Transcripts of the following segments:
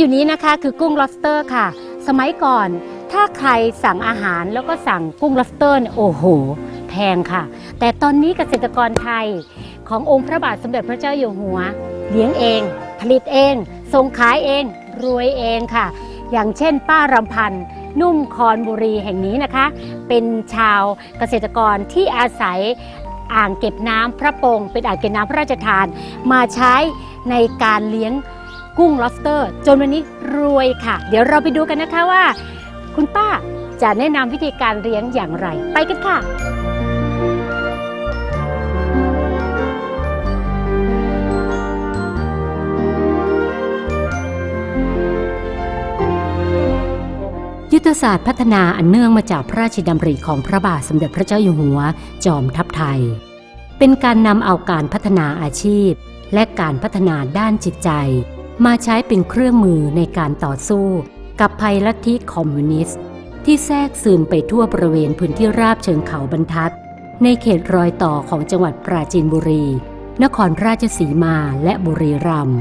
อยู่นี้นะคะคือกุ้ง lobster ค่ะ สมัยก่อนถ้าใครสั่งอาหารแล้วก็สั่งกุ้ง lobster เนี่ยโอ้โห แพงค่ะ แต่ตอนนี้เกษตรกรไทยขององค์พระบาทสมเด็จพระเจ้าอยู่หัว เลี้ยงเอง ผลิตเองส่งขายเอง รวยเองค่ะ อย่างเช่น ป้ารำพันธ์นุ่มคอนบุรีแห่งนี้นะคะ เป็นชาวเกษตรกรที่อาศัยอ่างเก็บน้ำพระโปงเป็นอ่างเก็บน้ำพระราชทาน มาใช้ในการเลี้ยง กุ้ง lobster จนวันนี้รวยค่ะ เดี๋ยวเราไปดูกันนะคะว่า คุณป้าจะแนะนำวิธีการเลี้ยงอย่างไร ไปกันค่ะ ยุทธศาสตร์พัฒนาอันเนื่องมาจากพระราชดำริของพระบาทสมเด็จพระเจ้าอยู่หัว จอมทัพไทย เป็นการนำเอาการพัฒนาอาชีพ และการพัฒนาด้านจิตใจ มาใช้เป็นเครื่องมือในการต่อสู้กับภัยลัทธิคอมมิวนิสต์ ที่แทรกซึมไปทั่วบริเวณพื้นที่ราบเชิงเขาบรรทัด ในเขตรอยต่อของจังหวัดปราจีนบุรี นครราชสีมาและบุรีรัมย์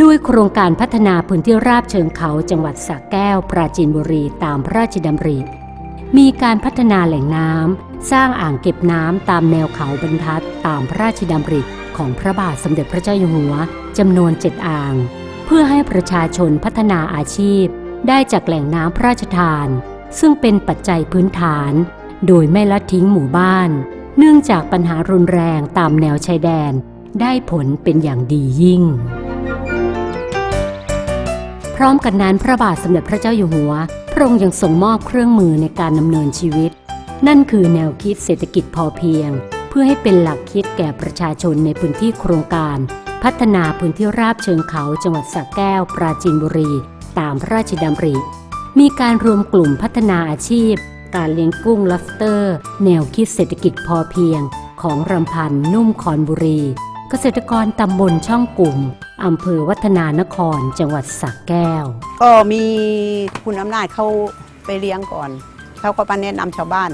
ด้วยโครงการพัฒนาพื้นที่ราบเชิงเขาจังหวัดสระแก้ว ปราจีนบุรีตามพระราชดำริ มีการพัฒนาแหล่งน้ำสร้างอ่างเก็บน้ำตามแนวเขาบรรทัดตามพระราชดำริของพระบาทสมเด็จพระเจ้าอยู่หัวจำนวนเจ็ดอ่าง พื่อให้ประชาชนพัฒนาอาชีพ ได้จากแหล่งน้ำพระราชทาน ซึ่งเป็นปัจจัยพื้นฐาน โดยไม่ละทิ้งหมู่บ้าน เนื่องจากปัญหารุนแรงตามแนวชายแดน ได้ผลเป็นอย่างดียิ่ง พร้อมกันนั้นพระบาทสมเด็จพระเจ้าอยู่หัว พระองค์ยังทรงมอบเครื่องมือในการดำเนินชีวิต นั่นคือแนวคิดเศรษฐกิจพอเพียง เพื่อให้เป็นหลักคิดแก่ประชาชนในพื้นที่โครงการ พัฒนาพื้นที่ราบเชิงเขาจังหวัดสระแก้ว ปราจีนบุรี ตามพระราชดำริ มีการรวมกลุ่มพัฒนาอาชีพ การเลี้ยงกุ้งลอฟเตอร์ แนวคิดเศรษฐกิจพอเพียง ของรำพันนุ่มคอนบุรี เกษตรกรตำบลช่องกลุ่มอำเภอวัฒนานครจังหวัดสระแก้ว ก็มีคุณอำนาจเขาไปเลี้ยงก่อนเขาก็มาแนะนำชาวบ้าน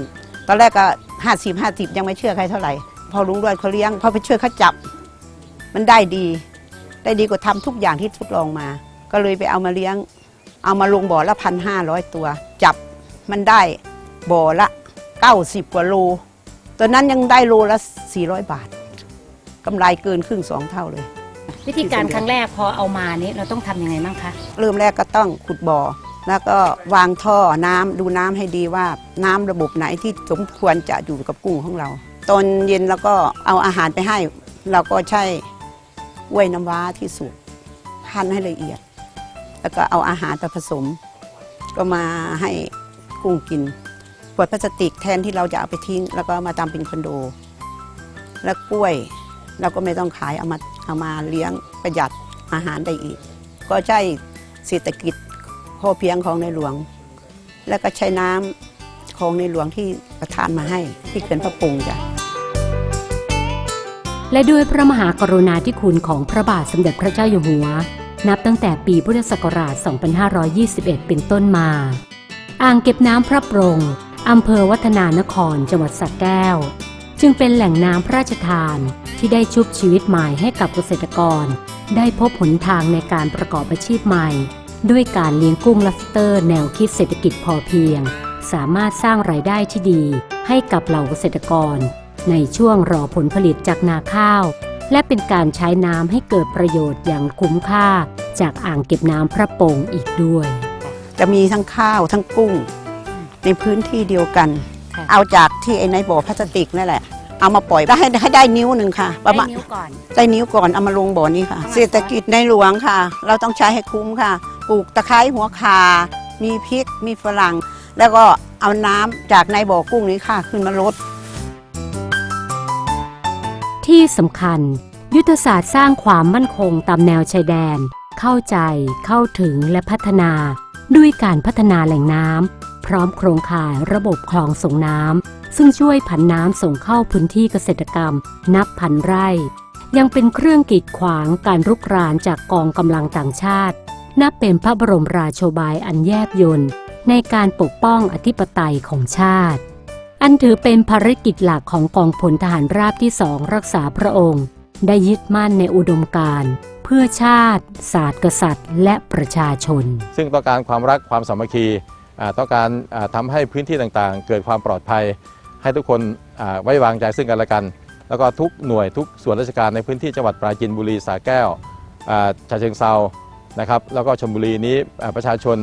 ตอนแรกก็ห้าสิบห้าสิบยังไม่เชื่อใครเท่าไหร่ พอลุงด้วยเขาเลี้ยงพอไปช่วยเขาจับ มันได้ดี ได้ดีกว่าทำทุกอย่างที่ทดลองมา ก็เลยไปเอามาเลี้ยง เอามาลงบ่อละพันห้าร้อยตัว จับมันได้บ่อละเก้าสิบกว่าโลตอนนั้นยังได้โลละสี่ร้อยบาทกำไรเกินครึ่งสองเท่าเลย วิธีการครั้งแรกพอเอามานี้เราต้องทำยังไงบ้างคะ เริ่มแรกก็ต้องขุดบ่อ แล้วก็วางท่อน้ำดูน้ำให้ดีว่าน้ำระบบไหนที่สมควรจะอยู่กับกุ้งของเรา ตอนเย็นแล้วก็เอาอาหารไปให้ เราก็ใช้ กล้วยน้ำว้าที่สุกหั่นให้ละเอียด แล้วก็เอาอาหารไปผสม ก็มาให้กุ้งกินขวดพลาสติกแทนที่เราจะเอาไปทิ้ง แล้วก็มาทำเป็นคอนโด แล้วกล้วยเราก็ไม่ต้องขายเอามาเอามาเลี้ยงประหยัดอาหารได้อีก ก็ใช้เศรษฐกิจพอเพียงของในหลวง แล้วก็ใช้น้ำของในหลวงที่ประทานมาให้ที่เขื่อนพระปรุงจ้ะ และด้วยพระมหากรุณาธิคุณของพระบาทสมเด็จพระเจ้าอยู่หัว นับตั้งแต่ปีพุทธศักราช 2521 เป็นต้นมา อ่างเก็บน้ำพระปรงอำเภอวัฒนานคร จังหวัดสระแก้ว จึงเป็นแหล่งน้ำพระราชทานที่ได้ชุบชีวิตใหม่ให้กับเกษตรกร ได้พบหนทางในการประกอบอาชีพใหม่ ด้วยการเลี้ยงกุ้งลัสเตอร์แนวคิดเศรษฐกิจพอเพียง สามารถสร้างรายได้ที่ดีให้กับเหล่าเกษตรกร ในช่วงรอผลผลิตจากนาข้าว และเป็นการใช้น้ำให้เกิดประโยชน์อย่างคุ้มค่า จากอ่างเก็บน้ำพระโป่งอีกด้วย จะมีทั้งข้าวทั้งกุ้ง ในพื้นที่เดียวกันค่ะเอาจากที่ไอ้ในบ่อพลาสติกนั่นแหละเอามาปล่อยได้ให้ให้ได้นิ้วหนึ่งค่ะ ประมาณนิ้วก่อนได้นิ้วก่อนเอามาลงบ่อนี้ค่ะประมาณเศรษฐกิจในหลวงค่ะ เราต้องใช้ให้คุ้มค่ะปลูกตะไคร้หัวคา มีพริกมีฝรั่ง แล้วก็เอาน้ำจากในบ่อกุ้งนี้ค่ะ ขึ้นมาลด ที่สำคัญ ยุทธศาสตร์สร้างความมั่นคงตามแนวชายแดน เข้าใจ เข้าถึงและพัฒนา ด้วยการพัฒนาแหล่งน้ำพร้อมโครงข่ายระบบคลองส่งน้ำซึ่งช่วยผันน้ำส่งเข้าพื้นที่เกษตรกรรม นับพันไร่ ยังเป็นเครื่องกีดขวางการรุกรานจากกองกำลังต่างชาติ นับเป็นพระบรมราโชบายอันแยบยลในการปกป้องอธิปไตยของชาติ อันถือเป็นภารกิจหลักของกองพลทหารราบที่สองรักษาพระองค์ ได้ยึดมั่นในอุดมการณ์เพื่อชาติ ศาสตร์กษัตริย์ และประชาชน ซึ่งต้องการความรักความสามัคคีอ่าต้องการอ่าทำให้พื้นที่ต่างๆ เกิดความปลอดภัย ให้ทุกคนไว้วางใจซึ่งกันและกัน แล้วก็ทุกหน่วยทุกส่วนราชการในพื้นที่จังหวัดปราจีนบุรีสระแก้วอ่าฉะเชิงเซานะครับแล้วก็ชลบุรีนี้ประชาชน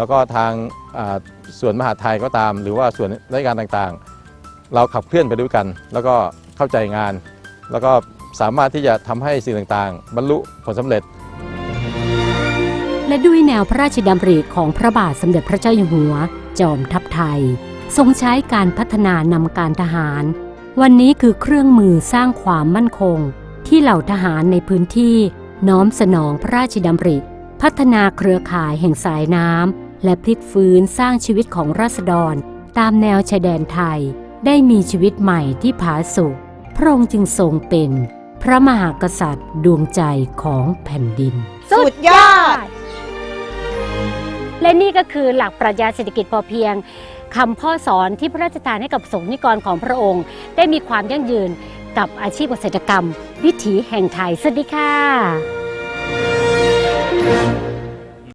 แล้วก็ทางส่วนมหาไทยก็ตาม หรือว่าส่วนราชการต่างๆ เราขับเคลื่อนไปด้วยกัน แล้วก็เข้าใจงาน แล้วก็สามารถที่จะทำให้สิ่งต่างๆ บรรลุผลสำเร็จ และด้วยแนวพระราชดำริของพระบาทสมเด็จพระเจ้าอยู่หัว จอมทัพไทย ทรงใช้การพัฒนานำการทหาร วันนี้คือเครื่องมือสร้างความมั่นคง ที่เหล่าทหารในพื้นที่น้อมสนองพระราชดำริ พัฒนาเครือข่ายแห่งสายน้ำ และพลิกฟื้นสร้างชีวิตของราษฎรตามแนวชายแดนไทยได้มีชีวิตใหม่ที่ผาสุกพระองค์จึงทรงเป็นพระมหากษัตริย์ดวงใจของแผ่นดิน สุดยอด และนี่ก็คือหลักปรัชญาเศรษฐกิจพอเพียงคำพ่อสอนที่พระราชทานให้กับสงฆ์นิกรของพระองค์ ได้มีความยั่งยืนกับอาชีพเกษตรกรรม วิถีแห่งไทย สวัสดีค่ะ